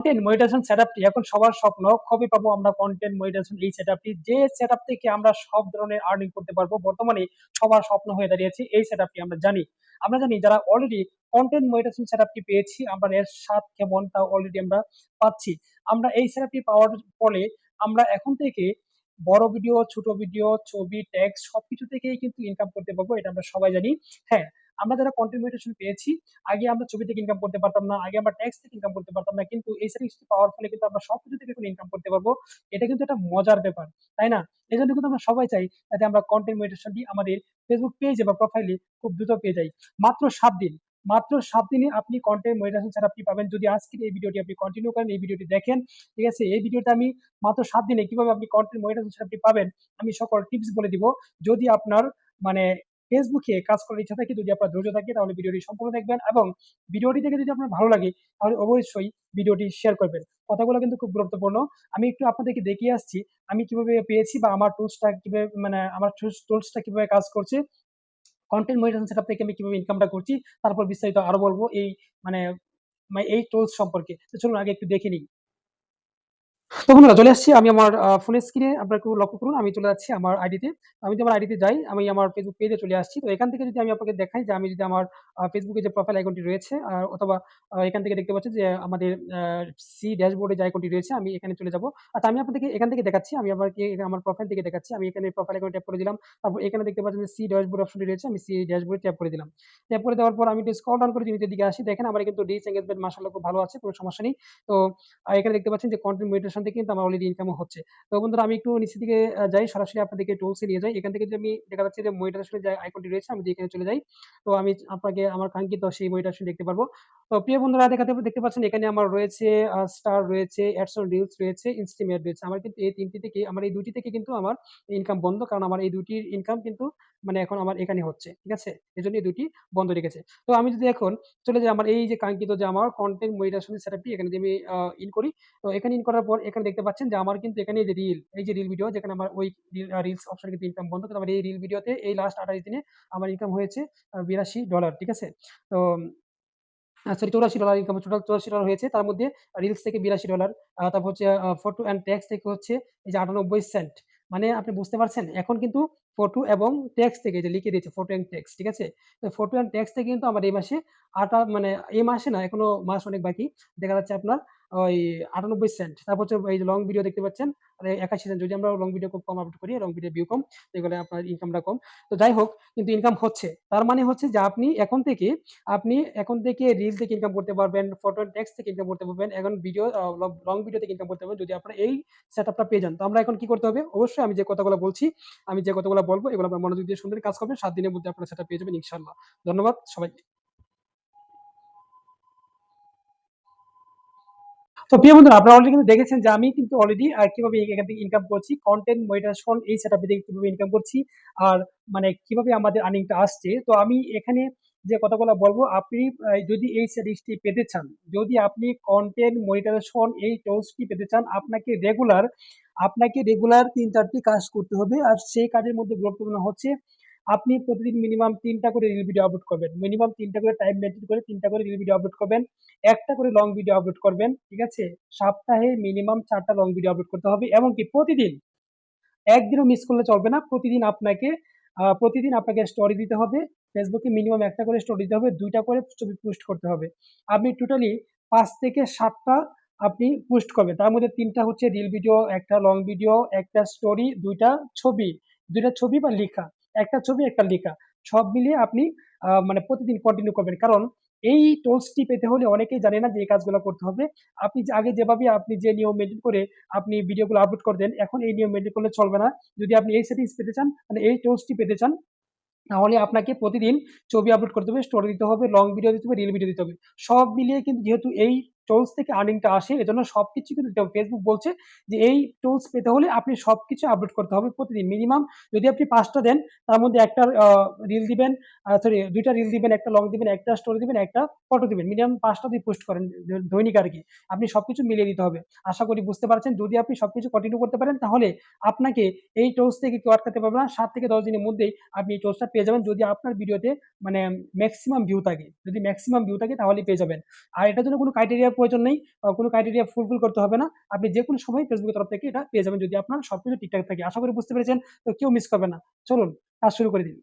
Content monetization সেটআপটি এখন সবার স্বপ্ন, কবে পাবো আমরা কন্টেন্ট এই সেটআপটি যে সেটআপ থেকে আমরা সব ধরনের আর্নিং করতে পারব, বর্তমানে সবার স্বপ্ন হয়ে দাঁড়িয়েছে এই সেটআপটি আমরা জানি। আমরা জানি যারা অলরেডি কন্টেন্ট সেটআপটি পেয়েছি, আমরা এর স্বাদ কেমন তা অলরেডি আমরা পাচ্ছি। আমরা এই সেটআপটি পাওয়ার ফলে আমরা এখন থেকে বড় ভিডিও ছোট ভিডিও ছবি টেক্সট সবকিছু থেকেই কিন্তু ইনকাম করতে পারব, এটা আমরা সবাই জানি। হ্যাঁ আমরা যারা মনিটাইজেশন পেয়েছি, আগে আমরা ছবি থেকে ইনকাম করতে পারতাম না, আগে আমরা ট্যাক্স থেকে ইনকাম করতে পারতাম না, কিন্তু এই সার্ভিসটি পাওয়ার ফলে কিন্তু আমরা সবকিছু থেকে এখন ইনকাম করতে পারব। এটা কিন্তু একটা মজার ব্যাপার, তাই না? এই জন্য কিন্তু আমরা সবাই চাই যাতে আমরা মনিটাইজেশনটি আমাদের ফেসবুক পেজে বা প্রোফাইলে খুব দ্রুত পেয়ে যাই। মাত্র সাত দিন, মাত্র সাত দিনে আপনি কন্টেন্ট মনিটাইজেশন ছাড়া আপনি পাবেন। যদি আজকের এই ভিডিওটি আপনি কন্টিনিউ করেন, এই ভিডিওটি দেখেন, ঠিক আছে? এই ভিডিওটা আমি মাত্র সাত দিনে কীভাবে আপনি কন্টেন্ট মনিটাইজেশন ছাড়া আপনি পাবেন, আমি সকল টিপস বলে দিব। যদি আপনার মানে ফেসবুকে কাজ করার ইচ্ছা থাকে, যদি আপনার ধৈর্য থাকে, তাহলে ভিডিওটি সম্পূর্ণ দেখবেন এবং ভিডিওটি দেখে যদি আপনার ভালো লাগে, তাহলে অবশ্যই ভিডিওটি শেয়ার করবেন। কথাগুলো কিন্তু খুব গুরুত্বপূর্ণ। আমি একটু আপনাদেরকে দেখিয়ে আসছি, আমি কীভাবে পেয়েছি বা আমার টুলসটা কীভাবে মানে আমার টুলসটা কীভাবে কাজ করছে কন্টেন্ট মনিটাইজেশন সেটআপ থেকে আমি কীভাবে ইনকামটা করছি তারপর বিস্তারিত আরও বলব এই মানে মানে এই টুলস সম্পর্কে। তো চলুন আগে একটু দেখে নিই। তো বন্ধুরা, চলে আসছি আমি আমার ফোনের স্ক্রিনে আপনারা একটু লক্ষ্য করুন, আমি চলে যাচ্ছি আমার আইডিতে আমি যদি আমার আইডিতে যাই, আমি আমার ফেসবুক পেজে চলে আসছি। তো এখান থেকে যদি আমি আপনাকে দেখাই যে আমি যদি আমার ফেসবুকে যে প্রোফাইল আইকনটি রয়েছে অথবা এখান থেকে দেখতে পাচ্ছি যে আমাদের সি ড্যাশবোর্ডে যে আইকনটি রয়েছে, আমি এখানে চলে যাব। আচ্ছা আমি আপনাদেরকে এখান থেকে দেখাচ্ছি, আমি আপনাকে আমার প্রোফাইল থেকে দেখাচ্ছি। আমি এখানে প্রোফাইল আইকন ট্যাপ করে দিলাম, তারপর এখানে দেখতে পাচ্ছেন সি ড্যাশবোর্ড অপশনটি রয়েছে, আমি সি ড্যাশবোর্ডে ট্যাপ করে দিলাম। ট্যাপ করে দেওয়ার পর আমি একটু স্ক্রল ডাউন করে যদি দিকে আসি। দেখেন, আমার কিন্তু ডিস এঙ্গেজমেন্ট মাসাল্লাহ খুব ভালো আছে, কোনো সমস্যা নেই। তো এখানে দেখতে পাচ্ছেন যে কন্টেন্ট মনিটেশন থেকে কিন্তু আমার অলরেডি ইনকামও হচ্ছে। তো বন্ধুরা, আমি একটু নিচের দিকে যাই, সরাসরি আপনাদেরকে টুলসে নিয়ে যাই। এখান থেকে যদি আমি দেখা যাচ্ছে যে মনিটাইজেশনের যে আইকনটি রয়েছে, আমি এখানে চলে যাই, তো আমি আপনাকে, আমার কাঙ্ক্ষিত সেই মনিটাইজেশন দেখতে পারব। তো প্রিয় বন্ধুরা, দেখাতে, দেখতে পাচ্ছেন এখানে আমার রয়েছে স্টার রয়েছে অ্যাডস অন রিলস রয়েছে ইনস্টিমেট রয়েছে। আমার কিন্তু এই তিনটি থেকে, আমার এই দুটি থেকে কিন্তু আমার ইনকাম বন্ধ, কারণ আমার এই দুটির ইনকাম কিন্তু মানে এখন আমার এখানে হচ্ছে, ঠিক আছে? এই জন্য এই দুটি বন্ধ রেখেছে। তো আমি যদি এখন চলে যাই, আমার এই যে কাঙ্ক্ষিত যে আমার কন্টেন্ট মনিটাইজেশনের সেটআপটি এখানে যদি আমি ইন করি, তো এখানে ইন করার পর এখানে দেখতে পাচ্ছেন যে আমার কিন্তু এখানে যে রিল এই যে রিল ভিডিও যেখানে আমার ওই রিলস অপশন কিন্তু ইনকাম বন্ধ, কিন্তু আমার এই রিল ভিডিওতে এই লাস্ট আঠাশ দিনে আমার ইনকাম হয়েছে বিরাশি ডলার ঠিক আছে? তো সরি চৌরাশি ডলার ইনকাম টোটাল চৌরাশি ডলার হয়েছে, তার মধ্যে রিলস থেকে বিরাশি ডলার তারপর হচ্ছে ফটো অ্যান্ড ট্যাক্স থেকে হচ্ছে এই যে আটানব্বই সেন্ট মানে আপনি বুঝতে পারছেন? এখন কিন্তু ফটো এবং ট্যাক্স থেকে যে লিখে দিয়েছে ফটো অ্যান্ড ট্যাক্স ঠিক আছে? তো ফটো অ্যান্ড ট্যাক্স থেকে কিন্তু আমার এই মাসে আটা মানে এই মাসে না, এখনও মাস অনেক বাকি। দেখা যাচ্ছে আপনার ওই আটানব্বই সেন্ট তারপর হচ্ছে এই লং ভিডিও দেখতে পাচ্ছেন একাশি সেন্ট যদি আমরা লং ভিডিও খুব কম আপলোড করি লং ভিডিও ভিউ কম, এগুলো আপনার ইনকামটা কম। তো যাই হোক, কিন্তু ইনকাম হচ্ছে। তার মানে হচ্ছে যে আপনি এখন থেকে, আপনি এখন থেকে রিল থেকে ইনকাম করতে পারবেন ফটো টেক্সট থেকে ইনকাম করতে পারবেন, এখন ভিডিও লং ভিডিও থেকে ইনকাম করতে পারবেন। যদি আপনার এই সেটআপটা পেয়ে যান, তো আমরা এখন কি করতে হবে? অবশ্যই আমি যে কথাগুলো বলছি, আমি যে কথাগুলো বলব এগুলো আপনার মনোযোগ দিয়ে সুন্দর কাজ করবেন, সাত দিনের মধ্যে আপনারা সেটা পেয়ে যাবেন ইনশাল্লাহ ধন্যবাদ সবাইকে তো প্রিয় বন্ধুরা, আপনারা অলরেডি কিন্তু দেখেছেন যে আমি কিন্তু অলরেডি কীভাবে এখান থেকে ইনকাম করছি কন্টেন্ট মনিটাইজেশন এই সেটআপ থেকে কীভাবে ইনকাম করছি, আর মানে কীভাবে আমাদের আর্নিংটা আসছে। তো আমি এখানে যে কথাগুলো বলব, আপনি যদি এই সার্ভিসটি পেতে চান, যদি আপনি কন্টেন্ট মনিটাইজেশন এই টুলসটি পেতে চান, আপনাকে রেগুলার আপনাকে রেগুলার তিন চারটি কাজ করতে হবে আর সেই কাজের মধ্যে গুরুত্বপূর্ণ হচ্ছে আপনি প্রতিদিন মিনিমাম তিনটা করে রিল ভিডিও আপলোড করবেন। মিনিমাম তিনটা করে টাইম মেনটেন করে তিনটা করে রিল ভিডিও আপলোড করবেন, একটা করে লং ভিডিও আপলোড করবেন, ঠিক আছে? সপ্তাহে মিনিমাম চারটা লং ভিডিও আপলোড করতে হবে এমনকি প্রতিদিন, একদিনও মিস করলে চলবে না। প্রতিদিন আপনাকে প্রতিদিন আপনাকে স্টোরি দিতে হবে। ফেসবুকে মিনিমাম একটা করে স্টোরি দিতে হবে, দুইটা করে ছবি পোস্ট করতে হবে। আপনি টোটালি পাঁচ থেকে সাতটা আপনি পোস্ট করবেন। তার মধ্যে তিনটা হচ্ছে রিল ভিডিও একটা লং ভিডিও একটা স্টোরি দুইটা ছবি। দুইটা ছবি বা লেখা। একটা ছবি, একটা লেখা। সব মিলিয়ে আপনি মানে প্রতিদিন কন্টিনিউ করবেন। কারণ এই টোলসটি পেতে হলে অনেকেই জানে না যে এই কাজগুলো করতে হবে। আপনি আগে যেভাবে আপনি যে নিয়ম মেনটেন করে আপনি ভিডিওগুলো আপলোড করতেন এখন এই নিয়ম মেনটেন করলে চলবে না। যদি আপনি এই সেটিংস পেতে চান মানে এই টুলসটি পেতে চান, তাহলে আপনাকে প্রতিদিন ছবি আপলোড করতে হবে স্টোরি দিতে হবে লং ভিডিও দিতে হবে রিল ভিডিও দিতে হবে। সব মিলিয়ে কিন্তু যেহেতু এই টুলস থেকে আর্নিংটা আসে, এজন্য সবকিছু কিন্তু দিতে হবে ফেসবুক বলছে যে এই টুলস পেতে হলে আপনি সবকিছু আপলোড করতে হবে প্রতিদিন। মিনিমাম যদি আপনি পাঁচটা দেন, তার মধ্যে একটা রিল দিবেন সরি দুইটা রিল দিবেন, একটা লং দিবেন, একটা স্টোরি দিবেন, একটা ফটো দিবেন। মিনিমাম পাঁচটা দিয়ে পোস্ট করেন দৈনিক আর কি। আপনি সবকিছু মিলিয়ে দিতে হবে। আশা করি বুঝতে পারছেন, যদি আপনি সবকিছু কন্টিনিউ করতে পারেন, তাহলে আপনাকে এই টোস থেকে কেউ আটকাতে পারবে না। সাত থেকে দশ দিনের মধ্যেই আপনি এই টোসটা পেয়ে যাবেন। যদি আপনার ভিডিওতে মানে ম্যাক্সিমাম ভিউ থাকে, যদি ম্যাক্সিমাম ভিউ থাকে তাহলে পেয়ে যাবেন। আর এটার জন্য কোনো ক্রাইটেরিয়া ক্রাইটেরিয়ার প্রয়োজন নেই কোনো ক্রাইটেরিয়া ফুলফিল করতে হবে না। আপনি যে কোনো সময় ফেসবুকের তরফ থেকে এটা পেয়ে যাবেন যদি আপনার সবকিছু ঠিকঠাক থাকে। আশা করি বুঝতে পেরেছেন, তো কেউ মিস করবে না। চলুন, কাজ শুরু করে দিন